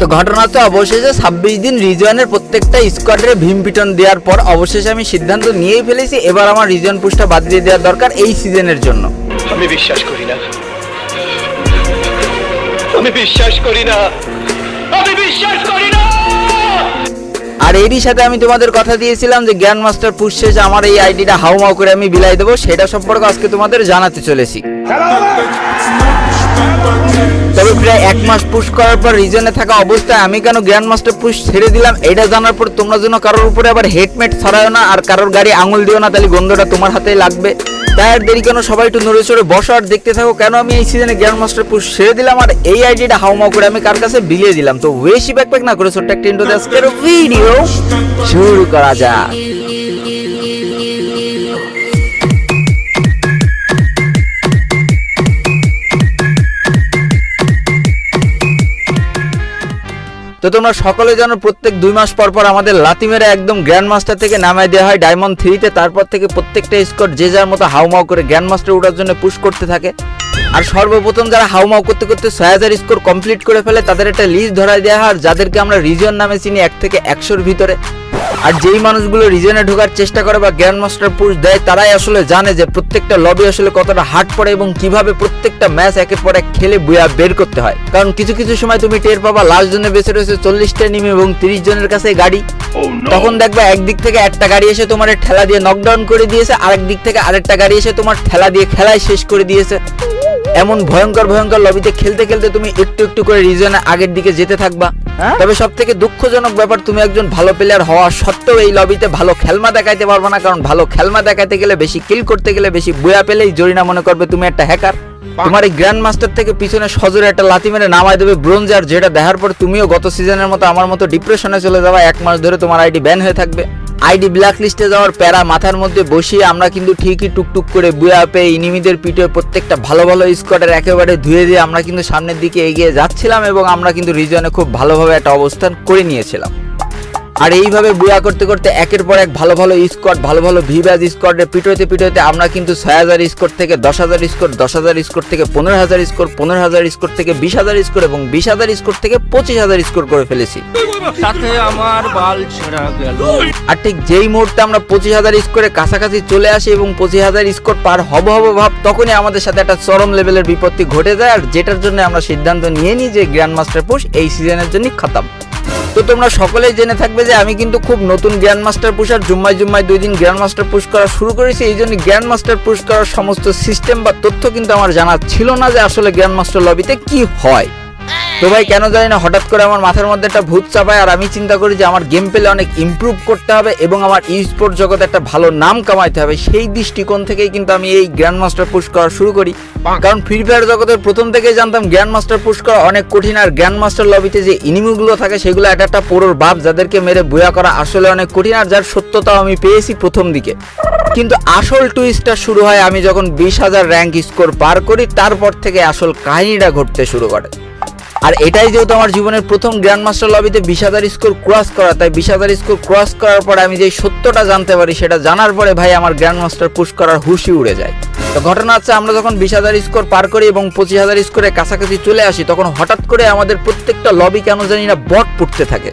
তো ঘটনা তো অবশেষে ছাব্বিশ দিন রিজনের প্রত্যেকটা স্কোয়াডের ভীম পিটন দেওয়ার পর অবশেষে আমি সিদ্ধান্ত নিয়েই ফেলেছি এবার আমার রিজন পুশটা বাদ দিয়ে দেওয়া দরকার এই সিজনের জন্য। আমি বিশ্বাস করি না। আমি বিশ্বাস করি না। আমি বিশ্বাস করি না। আর এরই সাথে আমি তোমাদের কথা দিয়েছিলাম যে জ্ঞান মাস্টার পুশ শেষে আমার এই আইডিটা হাউমাউ করে আমি বিলাই দেবো সেটা সম্পর্কে আজকে তোমাদের জানাতে চলেছি। তবে প্রায় এক মাস পুশ করার পর রিজনে থাকা অবস্থায় আমি কেন গ্র্যান্ড মাস্টার পুশ ছেড়ে দিলাম, এটা জানার পর তোমরা যেন কারোর উপরে আবার হেডমেট ছড়ায় না আর কারোর গাড়ি আঙুল দিও না, তাহলে গন্ধটা তোমার হাতেই লাগবে। তাই আর দেরি কেন, সবাই একটু নড়ে চড়ে বসো আর দেখতে থাকো কেন আমি এই সিজনে গ্র্যান্ড মাস্টার পুশ ছেড়ে দিলাম আর এই আইডিটা হাউমাউ করে আমি কার কাছে বিলিয়ে দিলাম। তো বেশি ব্যাকপ্যাক না করে ছোট্ট একটা আজকের ভিডিও শুরু করা যাক। তো তোমরা সকলে জানো, প্রত্যেক দুই মাস পর পর আমাদের লাতিমেরা একদম গ্র্যান্ড মাস্টার থেকে নামায় দেওয়া হয় ডায়মন্ড থ্রিতে তারপর থেকে প্রত্যেকটা স্কোর যে যার মতো হাউমাউ করে গ্র্যান্ড মাস্টার ওঠার জন্য পুশ করতে থাকে। আর সর্বপ্রথম যারা হাউমাউ করতে করতে ছয় হাজার স্কোর কমপ্লিট করে ফেলে, তাদের একটা লিস্ট ধরায় দেওয়া হয়। আর যাদেরকে আমরা রিজন নামে চিনি, এক থেকে একশোর ভিতরে। আর যেই মানুষগুলো রিজনে ঢোকার চেষ্টা করে বা গ্র্যান্ড মাস্টার পুশ দেয় তারাই আসলে জানে যে প্রত্যেকটা লবি আসলে কতটা হার্ড পড়ে এবং কীভাবে প্রত্যেকটা ম্যাচ একের পর এক খেলে বুয়া বের করতে হয়। কারণ কিছু কিছু সময় তুমি টের পাবা লাস্ট জনে বেঁচে রয়েছে চল্লিশটা নিমে এবং তিরিশ জনের কাছে গাড়ি। তখন দেখবা একদিক থেকে একটা গাড়ি এসে তোমার ঠেলা দিয়ে নকডাউন করে দিয়েছে আরেক দিক থেকে আরেকটা গাড়ি এসে তোমার ঠেলা দিয়ে খেলায় শেষ করে দিয়েছে। এমন ভয়ঙ্কর ভয়ঙ্কর লবিতে খেলতে খেলতে তুমি একটু একটু করে রিজনে আগের দিকে যেতে থাকবা। তবে সব থেকে দুঃখজনক ব্যাপার তুমি একজন ভালো প্লেয়ার হওয়া সত্ত্বেও এই লবিতে ভালো খেলমা দেখাইতে পারবে না কারণ ভালো খেলমা দেখাইতে গেলে বেশি কিল করতে গেলে বেশি বুয়া পেলেই জরিনা মনে করবে তুমি একটা হ্যাকার তোমার এই গ্র্যান্ড মাস্টার থেকে পিছনে সজোরে একটা লাথি মেরে নামায় দেবে ব্রোঞ্জার যেটা দেখার পর তুমিও গত সিজনের মতো আমার মতো ডিপ্রেশনে চলে যাওয়া এক মাস ধরে তোমার আইডি ব্যান হয়ে থাকবে। আইডি ব্ল্যাক লিস্টে যাওয়ার প্যারা মাথার মধ্যে বসিয়ে আমরা কিন্তু ঠিকই টুকটুক করে বুয়া পেয়ে ইনিমিদের পিঠে প্রত্যেকটা ভালো ভালো স্কোয়াডের একেবারে ধুয়ে দিয়ে আমরা কিন্তু সামনের দিকে এগিয়ে যাচ্ছিলাম এবং আমরা কিন্তু রিজনে খুব ভালোভাবে একটা অবস্থান করে নিয়েছিলাম। আর এইভাবে বুয়া করতে করতে একের পর এক ভালো ভালো স্কোয়াড ভালো ভালো ভিভাজ স্কোয়াডে পিটোতে পিটোতে আমরা কিন্তু ছয় হাজার স্কোর থেকে দশ হাজার স্কোর দশ হাজার স্কোর থেকে পনেরো হাজার স্কোর পনেরো হাজার স্কোর থেকে বিশ হাজার স্কোর এবং বিশ হাজার স্কোর থেকে পঁচিশ হাজার স্কোর করে ফেলেছি। সাথে আমার বাল ছেঁড়া গেল। আর ঠিক যেই মুহূর্তে আমরা পঁচিশ হাজার স্কোরে কাছাকাছি চলে আসি এবং পঁচিশ হাজার স্কোর পার হব হব ভাব তখনই আমাদের সাথে একটা চরম লেভেলের বিপত্তি ঘটে যায় আর যেটার জন্য আমরা সিদ্ধান্ত নিয়ে নিই যে গ্র্যান্ড মাস্টার পুশ এই সিজনের জন্য খতম। তো তোমরা সকলেই জেনে থাকবে যে আমি কিন্তু খুব নতুন গ্র্যান্ড মাস্টার পুশ আর জুম্মাই জুম্মাই দুই দিন গ্র্যান্ড মাস্টার পুশ করা শুরু করেছি। এই জন্য গ্র্যান্ড মাস্টার পুশ করার সমস্ত সিস্টেম বা তথ্য কিন্তু আমার জানা ছিল না যে আসলে গ্র্যান্ড মাস্টার লবিতে কি হয়। তো ভাই কেন জানি না হঠাৎ করে আমার মাথার মধ্যে একটা ভূত চাপায় আর আমি চিন্তা করি যে আমার গেম পেলে অনেক ইমপ্রুভ করতে হবে এবং আমার ই স্পোর্ট জগতে একটা ভালো নাম কামাইতে হবে। সেই দৃষ্টিকোণ থেকেই কিন্তু আমি এই গ্র্যান্ড মাস্টার পুশ করা শুরু করি। কারণ ফ্রি ফায়ার জগতের প্রথম থেকেই জানতাম গ্র্যান্ড মাস্টার পুশ করা অনেক কঠিন আর গ্র্যান্ড মাস্টার লবিতে যে ইনিমিগুলো থাকে সেগুলো একটা একটা পোড়োর বাপ যাদেরকে মেরে বয়া করা আসলে অনেক কঠিন আর যার সত্যতাও আমি পেয়েছি প্রথম দিকে। কিন্তু আসল টুইস্টটা শুরু হয় আমি যখন বিশ হাজার র্যাঙ্ক স্কোর পার করি তারপর থেকে আসল কাহিনীটা ঘটতে শুরু করে। আর এটাই যেহেতু আমার জীবনের প্রথম গ্র্যান্ড মাস্টার লবিতে বিশ হাজার স্কোর ক্রস করা, তাই বিশ হাজার স্কোর ক্রস করার পরে আমি যে সত্যটা জানতে পারি সেটা জানার পরে ভাই আমার গ্র্যান্ড মাস্টার পুশ করার হুশি উড়ে যায়। তো ঘটনা হচ্ছে আমরা যখন বিশ হাজার স্কোর পার করি এবং পঁচিশ হাজার স্কোরে কাছাকাছি চলে আসি, তখন হঠাৎ করে আমাদের প্রত্যেকটা লবি কেন জানি না বট পড়তে থাকে।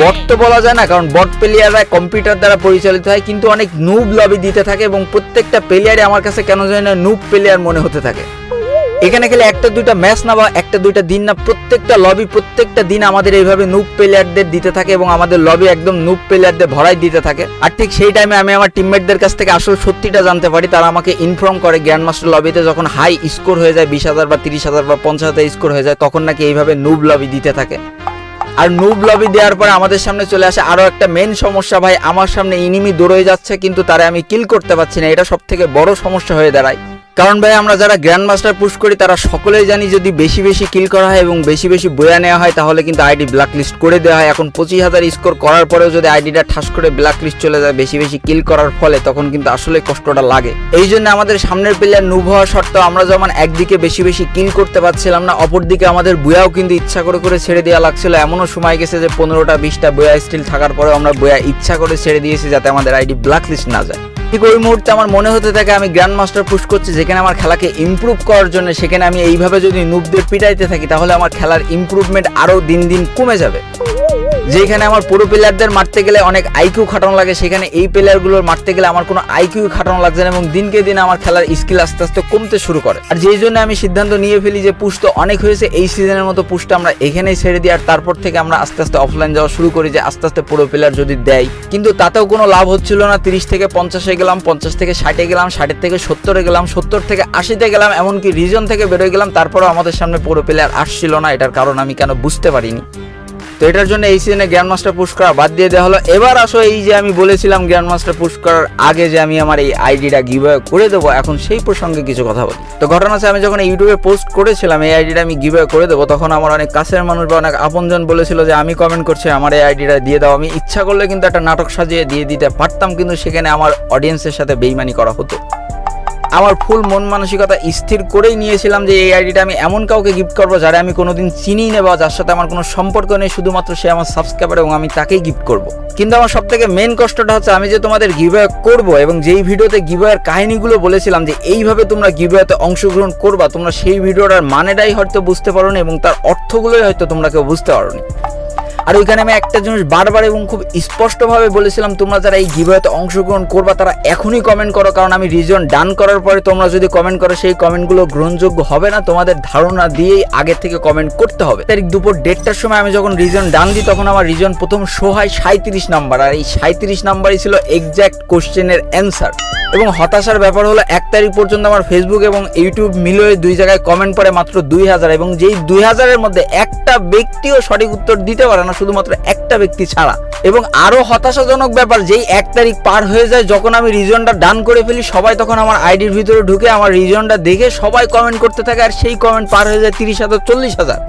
বট তো বলা যায় না, কারণ বট প্লেয়াররা কম্পিউটার দ্বারা পরিচালিত হয়, কিন্তু অনেক নুব লবি দিতে থাকে এবং প্রত্যেকটা প্লেয়ারে আমার কাছে কেন জানি না নুব প্লেয়ার মনে হতে থাকে। এখানে গেলে একটা দুইটা ম্যাচ না বা একটা দুইটা দিন না, প্রত্যেকটা লবি প্রত্যেকটা দিন আমাদের এইভাবে নুপ প্লেয়ারদের দিতে থাকে এবং আমাদের লবি একদম নুপ প্লেয়ারদের ভরাই দিতে থাকে। আর ঠিক সেই টাইমে আমি আমার টিমমেটদের কাছ থেকে আসল সত্যিটা জানতে পারি, তারা আমাকে ইনফর্ম করে গ্র্যান্ড মাস্টার লবিতে যখন হাই স্কোর হয়ে যায়, বিশ হাজার বা তিরিশ হাজার বা পঞ্চাশ হাজার স্কোর হয়ে যায়, তখন নাকি এইভাবে নুব লবি দিতে থাকে। আর নুব লবি দেওয়ার পরে আমাদের সামনে চলে আসে আরও একটা মেন সমস্যা, ভাই। আমার সামনে ইনিমি দৌড়ে যাচ্ছে, কিন্তু তারা আমি কিল করতে পারছি না, এটা সব থেকে বড় সমস্যা হয়ে দাঁড়ায়। কারণ ভাই, আমরা যারা গ্র্যান্ড মাস্টার পুশ করি, তারা সকলেই জানি যদি বেশি বেশি কিল করা হয় এবং বেশি বেশি বয়া নেওয়া হয়, তাহলে কিন্তু আইডি ব্ল্যাক লিস্ট করে দেওয়া হয়। এখন পঁচিশ হাজার স্কোর করার পরেও যদি আইডিটা ঠাস করে ব্ল্যাক লিস্ট চলে যায়, বেশি বেশি কিল করার ফলে, তখন কিন্তু আসলে কষ্টটা লাগে। এই জন্য আমাদের সামনের প্লেয়ার নুভ হওয়া সত্ত্বেও আমরা যেমন একদিকে বেশি বেশি কিল করতে পারছিলাম না, অপরদিকে আমাদের বয়াও কিন্তু ইচ্ছা করে করে ছেড়ে দেওয়া লাগছিল। এমনও সময় গেছে যে পনেরোটা, বিশটা বয়া স্টিল থাকার পরেও আমরা বয়া ইচ্ছা করে ছেড়ে দিয়েছি যাতে আমাদের আইডি ব্ল্যাক লিস্ট না যায়। ঠিক ওই মুহূর্তে আমার মনে হতে থাকে আমি গ্র্যান্ড মাস্টার পুশ করছি, যেখানে আমার খেলাকে ইম্প্রুভ করার জন্য, সেখানে আমি এইভাবে যদি নুবদের পিটাইতে থাকি, তাহলে আমার খেলার ইম্প্রুভমেন্ট আরও দিন দিন কমে যাবে। যেখানে আমার পুরো প্লেয়ারদের মারতে গেলে অনেক আইকিউ খাটানো লাগে, সেখানে এই প্লেয়ারগুলোর মারতে গেলে আমার কোনো আইকিউ খাটানো লাগছে না এবং দিনকে দিন আমার খেলার স্কিল আস্তে আস্তে কমতে শুরু করে। আর যেই জন্য আমি সিদ্ধান্ত নিয়ে ফেলি যে পুশ তো অনেক হয়েছে, এই সিজনের মতো পুশটা আমরা এখানেই ছেড়ে দিই, আর তারপর থেকে আমরা আস্তে আস্তে অফলাইন যাওয়া শুরু করি যে আস্তে আস্তে পুরো প্লেয়ার যদি দেয়। কিন্তু তাতেও কোনো লাভ হচ্ছিল না, তিরিশ থেকে পঞ্চাশে গেলাম, পঞ্চাশ থেকে ষাটে গেলাম ষাটের থেকে সত্তরে গেলাম, সত্তর থেকে আশিতে গেলাম, এমনকি রিজন থেকে বেরোয় গেলাম, তারপরেও আমাদের সামনে পুরো প্লেয়ার আসছিল না, এটার কারণ আমি কেন বুঝতে পারিনি। তো এটার জন্য এই সিজনে গ্র্যান্ড মাস্টার পুশ করা বাদ দিয়ে দেওয়া হলো। এবার আসো এই যে আমি বলেছিলাম গ্র্যান্ড মাস্টার পুশ করার আগে যে আমি আমার এই আইডিটা গিভ করে দেবো, এখন সেই প্রসঙ্গে কিছু কথা বলি। তো ঘটনা আছে আমি যখন ইউটিউবে পোস্ট করেছিলাম, এই আইডিটা আমি গিভ করে দেবো, তখন আমার অনেক কাছের মানুষ বা অনেক আপনজন বলেছিল যে, আমি কমেন্ট করছি, আমার এই আইডিটা দিয়ে দাও। আমি ইচ্ছা করলে কিন্তু একটা নাটক সাজিয়ে দিয়ে দিতে পারতাম, কিন্তু সেখানে আমার অডিয়েন্সের সাথে বেইমানি করা হতো। আমার ফুল মন মানসিকতা স্থির করেই নিয়েছিলাম যে এই আইডিটা আমি এমন কাউকে গিফট করব যারা আমি কোনোদিন চিনি না বা যার সাথে আমার কোনো সম্পর্ক নেই, শুধুমাত্র সে আমার সাবস্ক্রাইবার এবং আমি তাকেই গিফট করব। কিন্তু আমার সব থেকে মেন কষ্টটা হচ্ছে আমি যে তোমাদের গিভওয়ে করব এবং যেই ভিডিওতে গিভওয়ের কাহিনীগুলো বলেছিলাম যে এইভাবে তোমরা গিভওয়েতে অংশগ্রহণ করবা, তোমরা সেই ভিডিওটার মানেটাই হয়তো বুঝতে পারো এবং তার অর্থগুলোই হয়তো তোমরা কেউ বুঝতে পারো আর ওইখানে আমি একটা জিনিস বারবার এবং খুব স্পষ্টভাবে বলেছিলাম, তোমরা যারা এই গিভওয়েতে অংশগ্রহণ করবা তারা এখনই কমেন্ট করো, কারণ আমি রিজন ডান করার পরে তোমরা যদি কমেন্ট করো, সেই কমেন্টগুলো গ্রহণযোগ্য হবে না। তোমাদের ধারণা দিয়েই আগে থেকে কমেন্ট করতে হবে। তারিখ দুপুর দেড়টার সময় আমি যখন রিজন ডান দিই, তখন আমার রিজন প্রথম শো হয় সাঁত্রিশ নাম্বার আর এই সাঁত্রিশ নাম্বারই ছিল এক্স্যাক্ট কোশ্চেনের অ্যান্সার এবং হতাশার ব্যাপার হলো এক তারিখ পর্যন্ত আমার ফেসবুক এবং ইউটিউব মিলিয়ে দুই জায়গায় কমেন্ট পড়ে মাত্র দুই হাজার এবং যেই দুই হাজারের মধ্যে একটা ব্যক্তিও সঠিক উত্তর দিতে পারে না, শুধুমাত্র একটা ব্যক্তি ছাড়া। এবং আরও হতাশাজনক ব্যাপার, যেই এক তারিখ পার হয়ে যায়, যখন আমি রিজনটা ডান করে ফেলি, সবাই তখন আমার আইডির ভিতরে ঢুকে আমার রিজনটা দেখে সবাই কমেন্ট করতে থাকে আর সেই কমেন্ট পার হয়ে যায় তিরিশ হাজার, চল্লিশ হাজার।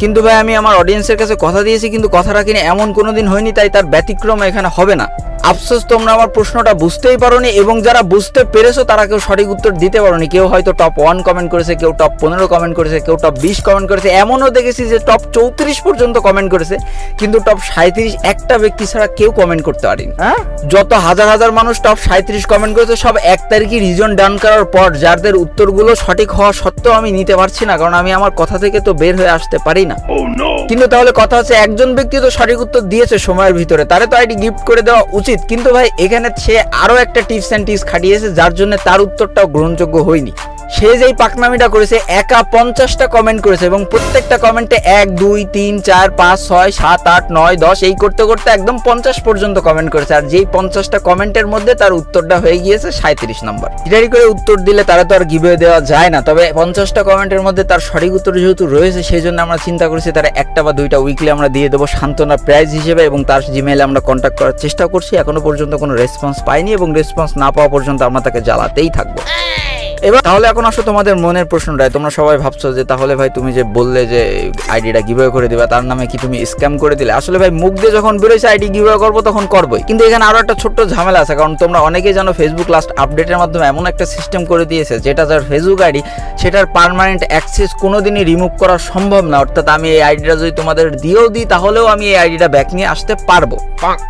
কিন্তু ভাই, আমি আমার অডিয়েন্সের কাছে কথা দিয়েছি, কিন্তু কথা রাখিনি এমন কোনো দিন হয়নি, তাই তার ব্যতিক্রম এখানে হবে না। আফসোস তোমরা আমার প্রশ্নটা বুঝতেই পারোনি এবং যারা বুঝতে পেরেছ তারা কেউ সঠিক উত্তর দিতে পারোনি। কেউ হয়তো টপ ওয়ান কমেন্ট করেছে কেউ টপ পনেরো কমেন্ট করেছে কেউ টপ বিশ কমেন্ট করেছে। এমনও দেখেছি যে টপ চৌত্রিশ পর্যন্ত কমেন্ট করেছে কিন্তু টপ সাঁত্রিশ একটা ব্যক্তি ছাড়া কেউ কমেন্ট করতে পারেনি। যত হাজার হাজার মানুষ টপ সাঁত্রিশ কমেন্ট করেছে সব এক তারিখে রিজন ডান করার পর যাদের উত্তরগুলো সঠিক হওয়া সত্ত্বেও আমি নিতে পারছি না কারণ আমি আমার কথা থেকে তো বের হয়ে আসতে পারি না। কিন্তু তাহলে কথা হচ্ছে একজন ব্যক্তি তো সঠিক উত্তর দিয়েছে সময়ের ভিতরে তারে তো আইডি গিফট করে দেওয়া উচিত কিন্তু ভাই, এখানে সে আরও একটা টিপস অ্যান্ড টিপস খাটিয়েছে, যার জন্য তার উত্তরটাও গ্রহণযোগ্য হয়নি। সে যেই পাকনামিটা করেছে, একা পঞ্চাশটা কমেন্ট করেছে এবং প্রত্যেকটা কমেন্টে এক, দুই, তিন, চার, পাঁচ, ছয়, সাত, আট, নয়, দশ, এই করতে করতে একদম পঞ্চাশ পর্যন্ত কমেন্ট করেছে। আর যেই পঞ্চাশটা কমেন্টের মধ্যে তার উত্তরটা হয়ে গিয়েছে সাঁত্রিশ নম্বর ইটারি করে উত্তর দিলে তারা তো আর গিভে দেওয়া যায় না, তবে পঞ্চাশটা কমেন্টের মধ্যে তার সঠিক উত্তর যেহেতু রয়েছে সেই জন্য আমরা চিন্তা করেছি তারা একটা বা দুইটা উইকলি আমরা দিয়ে দেবো সান্ত্বনা প্রাইজ হিসেবে এবং তার জিমেইলে আমরা কন্ট্যাক্ট করার চেষ্টা করছি। এখনও পর্যন্ত কোনো রেসপন্স পাইনি এবং রেসপন্স না পাওয়া পর্যন্ত আমরা তাকে জ্বালাতেই থাকব। এবার তাহলে এখন আসো তোমাদের মনের প্রশ্নটায়। তোমরা সবাই ভাবছ যে তাহলে ভাই তুমি যে বললে যে আইডিটা গিভওয়ে করে দিবা তার নামে কি তুমি স্ক্যাম করে দিলে? আসলে ভাই মুখ দিয়ে যখন বেরোয়েছে আইডি গিভওয়ে করব তখন করবোই। কিন্তু এখানে আরও একটা ছোট্ট ঝামেলা আছে কারণ তোমরা অনেকেই জানো ফেসবুক লাস্ট আপডেটের মাধ্যমে এমন একটা সিস্টেম করে দিয়েছে যেটা যার ফেসবুক আইডি সেটার পার্মানেন্ট অ্যাক্সেস কোনোদিনই রিমুভ করা সম্ভব না। অর্থাৎ আমি এই আইডিটা যদি তোমাদের দিয়েও দিই তাহলেও আমি এই আইডিটা ব্যাক নিয়ে আসতে পারব।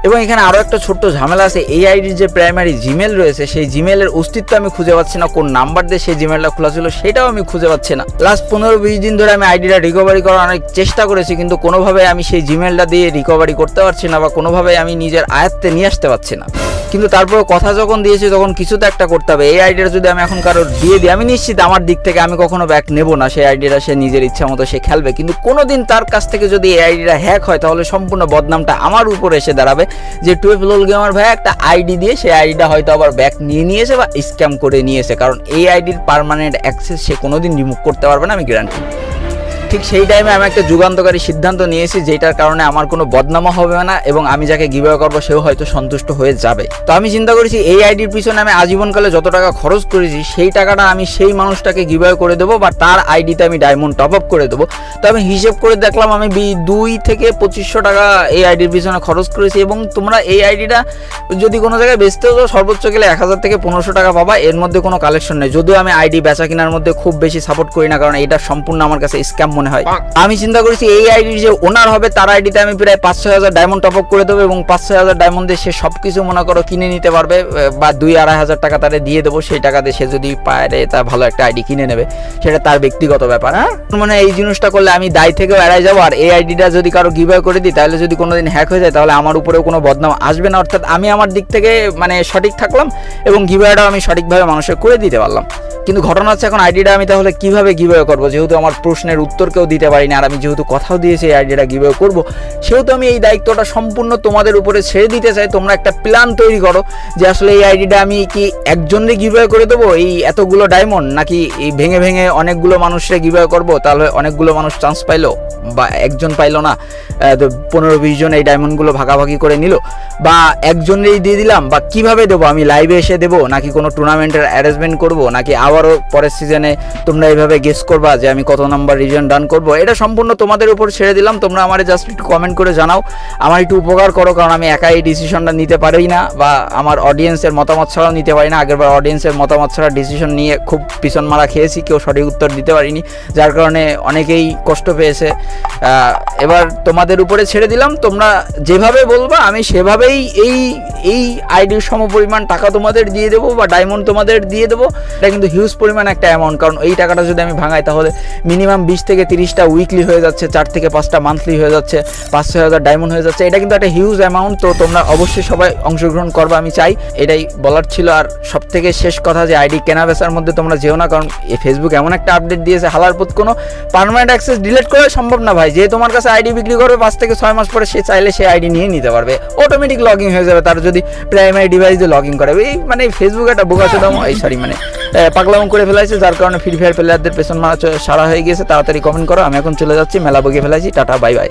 এবং এখানে আরও একটা ছোট্ট ঝামেলা আছে এই আইডির যে প্রাইমারি জিমেল রয়েছে সেই জিমেলের অস্তিত্ব আমি খুঁজে পাচ্ছি না কোন নাম্বার দিয়ে সেই জিমেলটা খোলা ছিল সেটাও আমি খুঁজে পাচ্ছি না। লাস্ট পনেরো বিশ দিন ধরে আমি আইডিটা রিকভারি করার অনেক চেষ্টা করেছি, কিন্তু কোনোভাবে আমি সেই জিমেলটা দিয়ে রিকভারি করতে পারছি না বা কোনোভাবে আমি নিজের আয়ত্তে নিয়ে আসতে পারছি না। কিন্তু তারপর কথা যখন দিয়েছি, তখন কিছু তো একটা করতে হবে। এই আইডিয়া যদি আমি এখন কারোর দিয়ে দিই, আমি নিশ্চিত আমার দিক থেকে আমি কখনো ব্যাক নেব না। সেই আইডিয়াটা সে নিজের ইচ্ছা মতো সে খেলবে। কিন্তু কোনোদিন তার কাছ থেকে যদি এই আইডিটা হ্যাক হয়, তাহলে সম্পূর্ণ বদনামটা আমার উপর এসে দাঁড়াবে। যে টুয়েলভ লোল গেমার ভাই, একটা আইডি দিয়ে সেই আইডিটা হয়তো আবার ব্যাক নিয়ে নিয়েছে বা স্ক্যাম করে নিয়েছে। কারণ এই আইডির পারমানেন্ট অ্যাক্সেস সে কোনোদিন রিমুভ করতে পারবে না, আমি গ্যারান্টি ঠিক সেই টাইমে আমি একটা যুগান্তকারী সিদ্ধান্ত নিয়েছি, যেটার কারণে আমার কোনো বদনামও হবে না এবং আমি যাকে গিভওয়ে করব, সেও হয়তো সন্তুষ্ট হয়ে যাবে। তো আমি চিন্তা করেছি, এই আইডির পিছনে আমি আজীবনকালে যত টাকা খরচ করেছি, সেই টাকাটা আমি সেই মানুষটাকে গিভওয়ে করে দেবো বা তার আইডিতে আমি ডায়মন্ড টপ আপ করে দেবো। তো আমি হিসেব করে দেখলাম, আমি দুই থেকে পঁচিশশো টাকা এই আইডির পিছনে খরচ করেছি এবং তোমরা এই আইডিটা যদি কোনো জায়গায় বেচতেও যাও, সর্বোচ্চ গেলে এক হাজার থেকে পনেরোশো টাকা পাবা। এর মধ্যে কোনো কালেকশন নেই। যদিও আমি আইডি বেচা কেনার মধ্যে খুব বেশি সাপোর্ট করি না, কারণ এটা সম্পূর্ণ আমার কাছে স্ক্যাম মনে হয়। আমি চিন্তা করেছি, এই আইডির যে ওনার হবে, তার আইডিতে আমি প্রায় পাঁচ ছয় হাজার ডায়মন্ড টপ আপ করে দেবো এবং পাঁচ ছয় হাজার ডায়মন্ড দিয়ে সে সব কিছু মনে করো কিনে নিতে পারবে বা দুই আড়াই হাজার টাকা তারে দিয়ে দেবো, সেই টাকাতে সে যদি পারে, তা ভালো একটা আইডি কিনে নেবে। সেটা তার ব্যক্তিগত ব্যাপার হ্যাঁ? মানে এই জিনিসটা করলে আমি দায় থেকেও এড়াই যাব, আর এই আইডিটা যদি কারও গিভওয়ে করে দিই, তাহলে যদি কোনোদিন হ্যাক হয়ে যায়, তাহলে আমার উপরেও কোনো বদনাম আসবে না। অর্থাৎ আমি আমার দিক থেকে মানে সঠিক থাকলাম এবং গিভওয়েটাও আমি সঠিকভাবে মানুষের করে দিতে পারলাম। কিন্তু ঘটনা হচ্ছে এখন আইডিটা আমি তাহলে কীভাবে গিভওয়ে করব? যেহেতু আমার প্রশ্নের উত্তর কেউ দিতে পারি না আর আমি যেহেতু কথাও দিয়েছি এই আইডিটা গিভওয়ে করব, সেহেতু আমি এই দায়িত্বটা সম্পূর্ণ তোমাদের উপরে ছেড়ে দিতে চাই। তোমরা একটা প্ল্যান তৈরি করো যে আসলে এই আইডিটা আমি কি একজনরে গিভওয়ে করে দেবো? এই এতগুলো ডায়মন্ড নাকি এই ভেঙে ভেঙে অনেকগুলো মানুষরে গিভওয়ে করব? তাহলে অনেকগুলো মানুষ চান্স পাইলো বা একজন পাইলো না। পনেরো বিশ জন এই ডায়মন্ডগুলো ভাগাভাগি করে নিল। বা একজনেরই দিয়ে দিলাম, বা কীভাবে দেবো? আমি লাইভে এসে দেবো? নাকি কোনো টুর্নামেন্টের অ্যারেঞ্জমেন্ট করব? নাকি আবারও পরের সিজনে তোমরা এইভাবে গেস করবা যে আমি কত নাম্বার রিজন ডান করব? এটা সম্পূর্ণ তোমাদের উপর ছেড়ে দিলাম। তোমরা আমার জাস্ট একটু কমেন্ট করে জানাও। আমার একটু উপকার করো, কারণ আমি একাই এই ডিসিশনটা নিতে পারি না, বা আমার অডিয়েন্সের মতামত ছাড়াও নিতে পারি না। আগেরবার অডিয়েন্সের মতামত ছাড়া ডিসিশন নিয়ে খুব পিছন মারা খেয়েছি, কেউ সঠিক উত্তর দিতে পারিনি। যার কারণে অনেকেই কষ্ট পেয়েছে। এবার তোমাদের উপরে ছেড়ে দিলাম। তোমরা যেভাবে বলবা, আমি সেভাবেই এই এই আইডির সমপরিমাণ টাকা তোমাদের দিয়ে দেবো বা ডায়মন্ড তোমাদের দিয়ে দেবো। এটা কিন্তু হিউজ পরিমাণ একটা অ্যামাউন্ট কারণ এই টাকাটা যদি আমি ভাঙাই, তাহলে মিনিমাম বিশ থেকে তিরিশটা উইকলি হয়ে যাচ্ছে, চার থেকে পাঁচটা মান্থলি হয়ে যাচ্ছে, পাঁচ ছয় হাজার ডায়মন্ড হয়ে যাচ্ছে। এটা কিন্তু একটা হিউজ অ্যামাউন্ট তো তোমরা অবশ্যই সবাই অংশগ্রহণ করবা, আমি চাই। এটাই বলার ছিল। আর সব থেকে শেষ কথা যে আইডি কেনা বেচার মধ্যে তোমরা যেও না, কারণ এই ফেসবুক এমন একটা আপডেট দিয়েছে, হালার পথ কোনো পারমানেন্ট অ্যাক্সেস ডিলিট করা সম্ভব না ভাই। যে তোমার কাছে আইডি বিক্রি করবে পাঁচ থেকে ছয় মাস পরে সে চাইলে সে আইডি নিয়ে নিতে পারবে। অটোমেটিক লগ ইন হয়ে যাবে, তার যদি প্রাইমারি ডিভাইস দিয়ে লগ ইন করে। এই মানে ফেসবুক একটা বোকাচোদাম এই সরি মানে পাগলাম করে ফেলাইছে, যার কারণে ফ্রি ফায়ার প্লেয়ারদের পেছন মারা সারা হয়ে গেছে তাড়াতাড়ি কমেন্ট করো, আমি এখন চলে যাচ্ছি, মেলা বগে ফেলাইছি, টাটা বাই বাই